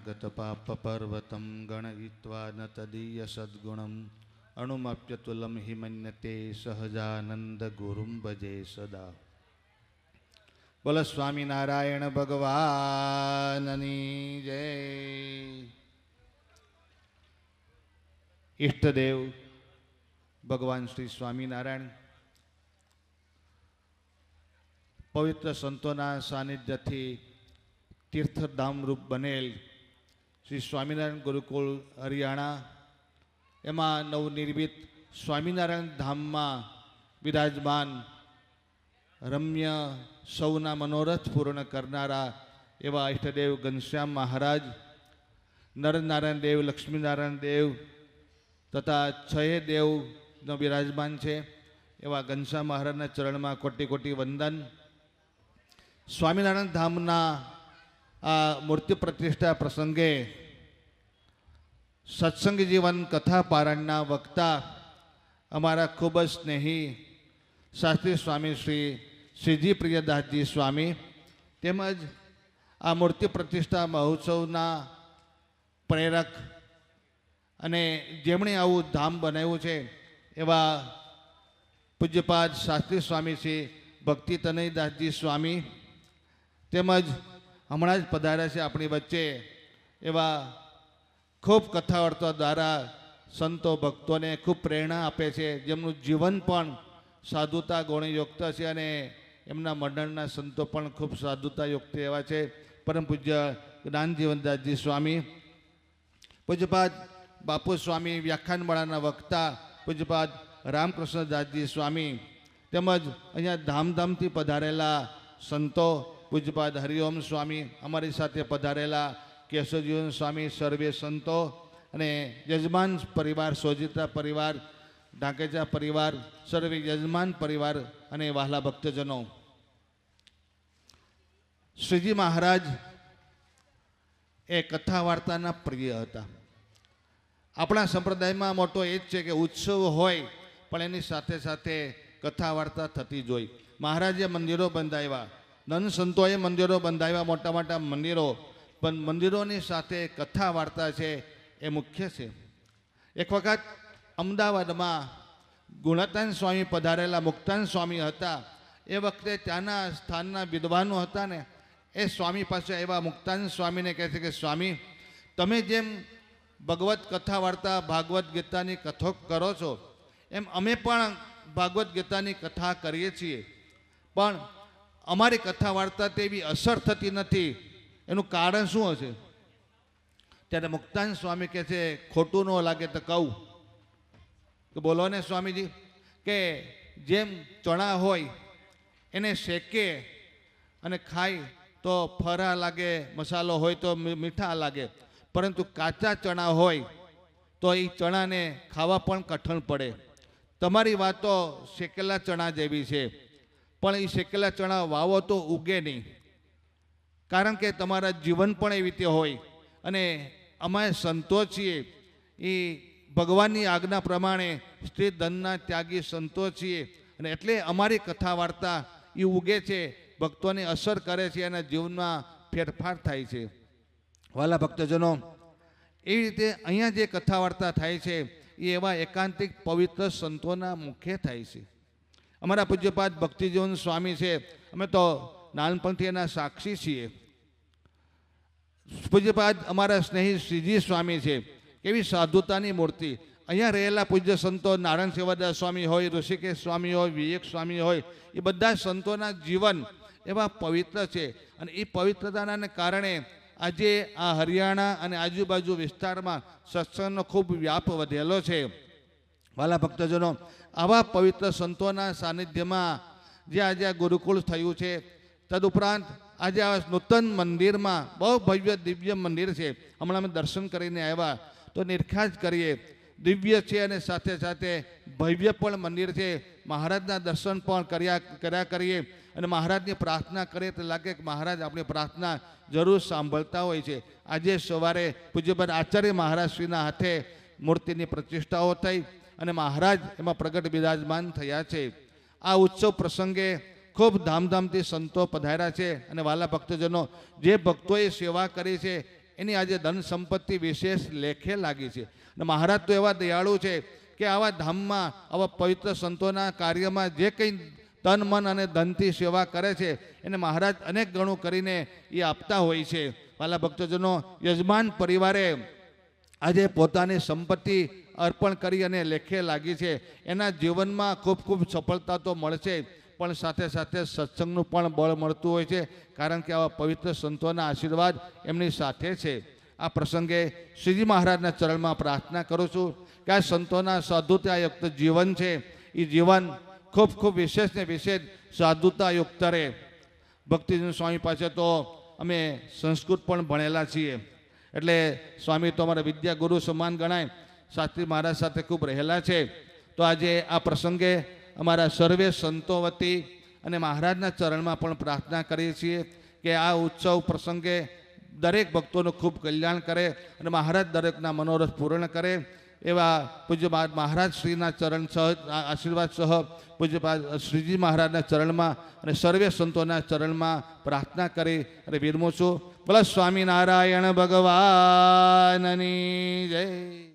शरणागतपापपर्वतं गणयित्वा न तदीयसद्गुणम् अणुमप्यतुलं हि मन्यते સહજાનંદગુરુમ ભજે સદા બોલ સ્વામિનારાયણ ભગવાનની જય ઈષ્ટદેવ ભગવાન શ્રી સ્વામિનારાયણ પવિત્ર સંતોના સાનિધ્યથી તીર્થધામ રૂપ બનેલ શ્રી સ્વામિનારાયણ ગુરુકુળ હરિયાણા. એમાં નવનિર્મિત સ્વામિનારાયણ ધામમાં બિરાજમાન રમ્ય સૌના મનોરથ પૂર્ણ કરનારા એવા ઈષ્ટદેવ ઘનશ્યામ મહારાજ, નરનારાયણ દેવ, લક્ષ્મીનારાયણ દેવ તથા છયે દેવનો બિરાજમાન છે. એવા ઘનશ્યામ મહારાજના ચરણમાં કોટી કોટી વંદન. સ્વામિનારાયણ ધામના આ મૂર્તિ પ્રતિષ્ઠા પ્રસંગે સત્સંગ જીવન કથા પારણના વક્તા અમારા ખૂબ જ સ્નેહી શાસ્ત્રી સ્વામી શ્રી શ્રીજી પ્રિયદાસજી સ્વામી તેમજ આ મૂર્તિ પ્રતિષ્ઠા મહોત્સવના પ્રેરક અને જેમણે આવું ધામ બનાવ્યું છે એવા પૂજ્યપાદ શાસ્ત્રી સ્વામી શ્રી ભક્તિ તનયદાસજી સ્વામી, તેમજ હમણાં જ પધાર્યા છે આપણી વચ્ચે એવા ખૂબ કથા વાર્તા દ્વારા સંતો ભક્તોને ખૂબ પ્રેરણા આપે છે. જેમનું જીવન પણ સાધુતા ગુણયુક્ત છે અને એમના મંડળના સંતો પણ ખૂબ સાધુતાયુક્ત એવા છે. પરમ પૂજ્ય જ્ઞાનજીવનદાસજી સ્વામી, પૂજ્યપાદ બાપુ સ્વામી વ્યાખ્યાનમાળાના વક્તા પૂજ્યપાદ રામકૃષ્ણદાસજી સ્વામી તેમજ અહીંયા ધામધામથી પધારેલા સંતો પૂજ્યપાદ હરિઓમ સ્વામી અમારી સાથે પધારેલા કેશવજીવન સ્વામી, સર્વે સંતો અને યજમાન પરિવાર સોજિતા પરિવાર ઢાંકેચા પરિવાર, સર્વે યજમાન પરિવાર અને વહાલા ભક્તજનો. શ્રીજી મહારાજ એ કથા વાર્તાના પ્રિય હતા. આપણા સંપ્રદાયમાં મોટો એ જ છે કે ઉત્સવ હોય, પણ એની સાથે સાથે કથા વાર્તા થતી જોઈ મહારાજે મંદિરો બંધાવ્યા. નન સંતોએ મંદિરો બંધાવ્યા મોટા મોટા મંદિરો, પણ મંદિરોની સાથે કથા વાર્તા છે એ મુખ્ય છે. એક વખત અમદાવાદમાં ગુણતાન સ્વામી પધારેલા મુક્તાન સ્વામી હતા. એ વખતે ત્યાંના સ્થાનના વિદ્વાનો હતા ને, એ સ્વામી પાસે એવા મુક્તાન સ્વામીને કહે છે કે, સ્વામી, તમે જેમ ભગવત કથા વાર્તા ભાગવત ગીતાની કથો કરો છો, એમ અમે પણ ભાગવત ગીતાની કથા કરીએ છીએ. પણ અમારી કથા વાર્તા તેવી અસર થતી નથી. એનું કારણ શું હશે? ત્યારે મુક્તાન સ્વામી કહે છે, ખોટું ન લાગે તો કહું. કે બોલો ને સ્વામીજી, કે જેમ ચણા હોય, એને શેકે અને ખાય તો ફરા લાગે, મસાલો હોય તો મીઠા લાગે. પરંતુ કાચા ચણા હોય તો એ ચણાને ખાવા પણ કઠણ પડે. તમારી વાતો શેકેલા ચણા જેવી છે. પણ એ શેકેલા ચણા વાવો તો ઉગે નહીં. કારણ કે તમારા જીવન પણ એવી રીતે હોય. અને અમે સંતો છીએ. એ ભગવાનની આજ્ઞા પ્રમાણે સ્ત્રી ધનના ત્યાગી સંતો છીએ. અને એટલે અમારી કથા વાર્તા એ ઉગે છે, ભક્તોને અસર કરે છે અને જીવનમાં ફેરફાર થાય છે. વાલા ભક્તજનો એવી રીતે અહીંયા જે કથા વાર્તા થાય છે, એ એવા એકાંતિક પવિત્ર સંતોના મુખે થાય છે. અમારા પૂજ્યપાદ ભક્તિજીવન સ્વામી છે, અમે તો નાનપણથી એના સાક્ષી છીએ. પૂજ્યપાદ અમારા સ્નેહી શ્રીજી સ્વામી છે, કેવી સાધુતાની મૂર્તિ. અહીંયા રહેલા પૂજ્ય સંતો નારાયણ સેવાદાસ સ્વામી હોય, ઋષિકેશ સ્વામી હોય, વિવેક સ્વામી હોય, એ બધા સંતોના જીવન એવા પવિત્ર છે. અને એ પવિત્રતાના કારણે આજે આ હરિયાણા અને આજુબાજુ વિસ્તારમાં સત્સંગનો ખૂબ વ્યાપ વધેલો છે. વાલા ભક્તજનો, આવા પવિત્ર સંતોના સાનિધ્યમાં જે આજે આ ગુરુકુળ થયું છે, તદુપરાંત આજે આ નૂતન મંદિરમાં બહુ ભવ્ય દિવ્ય મંદિર છે. હમણાં અમે દર્શન કરીને આવ્યા. તો નિરખા જ કરીએ, દિવ્ય છે અને સાથે સાથે ભવ્ય પણ મંદિર છે. મહારાજના દર્શન પણ કર્યા કર્યા કરીએ અને મહારાજની પ્રાર્થના કરીએ તો લાગે કે મહારાજ આપણી પ્રાર્થના જરૂર સાંભળતા હોય છે. આજે સવારે પૂજ્યપાદ આચાર્ય મહારાજશ્રીના હાથે મૂર્તિની પ્રતિષ્ઠાઓ થઈ. અને મહારાજ એમાં પ્રગટ બિરાજમાન થયા છે. આ ઉત્સવ પ્રસંગે ખૂબ ધામધામથી સંતો પધાર્યા છે અને વાલા ભક્તજનો જે ભક્તોએ સેવા કરી છે, એની આજે ધન સંપત્તિ વિશેષ લેખે લાગી છે. અને મહારાજ તો એવા દયાળુ છે કે આવા ધામમાં, આવા પવિત્ર સંતોના કાર્યમાં જે કંઈ તન, મન અને ધનથી સેવા કરે છે, એને મહારાજ અનેક ગણું કરીને એ આપતા હોય છે. વાલા ભક્તજનો, યજમાન પરિવારે આજે પોતાની સંપત્તિ અર્પણ કરી અને લેખે લાગી છે. એના જીવનમાં ખૂબ ખૂબ સફળતા તો મળશે, પણ સાથે સાથે સત્સંગનું પણ બળ મળતું હોય છે, કારણ કે આવા પવિત્ર સંતોના આશીર્વાદ એમની સાથે છે. આ પ્રસંગે શ્રીજી મહારાજના ચરણમાં પ્રાર્થના કરું છું કે આ સંતોના સાધુતાયુક્ત જીવન છે. એ જીવન ખૂબ ખૂબ વિશેષ ને વિશેષ સાધુતાયુક્ત રહે. ભક્તિજન સ્વામી પાસે તો અમે સંસ્કૃત પણ ભણેલા છીએ. એટલે સ્વામી તો અમારા વિદ્યાગુરુ સમાન ગણાય. શાસ્ત્રી મહારાજ સાથે ખૂબ રહેલા છે. તો આજે આ પ્રસંગે અમારા સર્વે સંતો વતી અને મહારાજના ચરણમાં પણ પ્રાર્થના કરીએ છીએ કે આ ઉત્સવ પ્રસંગે દરેક ભક્તોનું ખૂબ કલ્યાણ કરે અને મહારાજ દરેકના મનોરથ પૂર્ણ કરે. એવા પૂજ્ય મહા- મહારાજ શ્રીના ચરણ સહ આશીર્વાદ સહ પૂજ્ય શ્રીજી મહારાજના ચરણમાં અને સર્વે સંતોના ચરણમાં પ્રાર્થના કરી અને વિરમું છું. પ્લસ સ્વામિનારાયણ ભગવાનની જય.